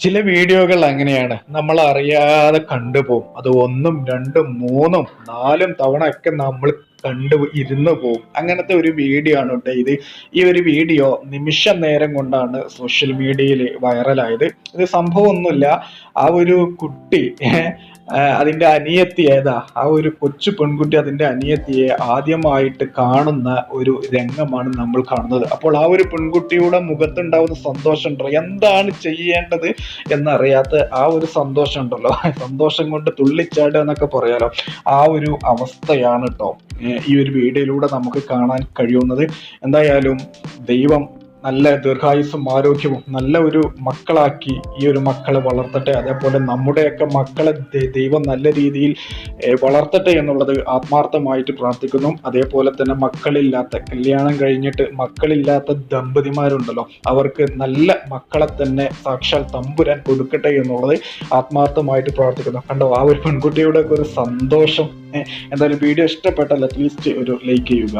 ചില വീഡിയോകൾ അങ്ങനെയാണ്. നമ്മൾ അറിയാതെ കണ്ടുപോകും. അത് ഒന്നും രണ്ടും മൂന്നും നാലും തവണ ഒക്കെ നമ്മൾ കണ്ടു ഇരുന്നു പോകും അങ്ങനത്തെ ഒരു വീഡിയോ ആണ് കേട്ടോ ഇത്. ഈ ഒരു വീഡിയോ നിമിഷ നേരം കൊണ്ടാണ് സോഷ്യൽ മീഡിയയിൽ വൈറലായത് ഇത് സംഭവമൊന്നുമില്ല. ആ ഒരു കുട്ടി അതിന്റെ അനിയത്തി ഏതാ? ആ ഒരു കൊച്ചു പെൺകുട്ടി അതിന്റെ അനിയത്തിയെ ആദ്യമായിട്ട് കാണുന്ന ഒരു രംഗമാണ് നമ്മൾ കാണുന്നത്. അപ്പോൾ ആ ഒരു പെൺകുട്ടിയുടെ മുഖത്തുണ്ടാവുന്ന സന്തോഷം ഉണ്ടല്ലോ. എന്താണ് ചെയ്യേണ്ടത് എന്നറിയാത്ത ആ ഒരു സന്തോഷം ഉണ്ടല്ലോ. സന്തോഷം കൊണ്ട് തുള്ളിച്ചാടുക എന്നൊക്കെ പറയാലോ. ആ ഒരു അവസ്ഥയാണ് കേട്ടോ. ഈ ഒരു വീഡിയോയിലൂടെ നമുക്ക് കാണാൻ കഴിയുന്നത്. എന്തായാലും ദൈവം നല്ല ദീർഘായുസ്സും ആരോഗ്യവും നല്ല ഒരു മക്കളാക്കി ഈ ഒരു മക്കളെ വളർത്തട്ടെ. അതേപോലെ നമ്മുടെയൊക്കെ മക്കളെ ദൈവം നല്ല രീതിയിൽ വളർത്തട്ടെ എന്നുള്ളത് ആത്മാർത്ഥമായിട്ട് പ്രാർത്ഥിക്കുന്നു. അതേപോലെ തന്നെ മക്കളില്ലാത്ത കല്യാണം കഴിഞ്ഞിട്ട് മക്കളില്ലാത്ത ദമ്പതിമാരുണ്ടല്ലോ അവർക്ക് നല്ല മക്കളെ തന്നെ സാക്ഷാൽ തമ്പുരാൻ കൊടുക്കട്ടെ എന്നുള്ളത് ആത്മാർത്ഥമായിട്ട് പ്രാർത്ഥിക്കുന്നു. കണ്ടോ ആ ഒരു പെൺകുട്ടിയുടെ ഒരു സന്തോഷം. എന്തായാലും വീഡിയോ ഇഷ്ടപ്പെട്ടാൽ അറ്റ്ലീസ്റ്റ് ഒരു ലൈക്ക് ചെയ്യുക.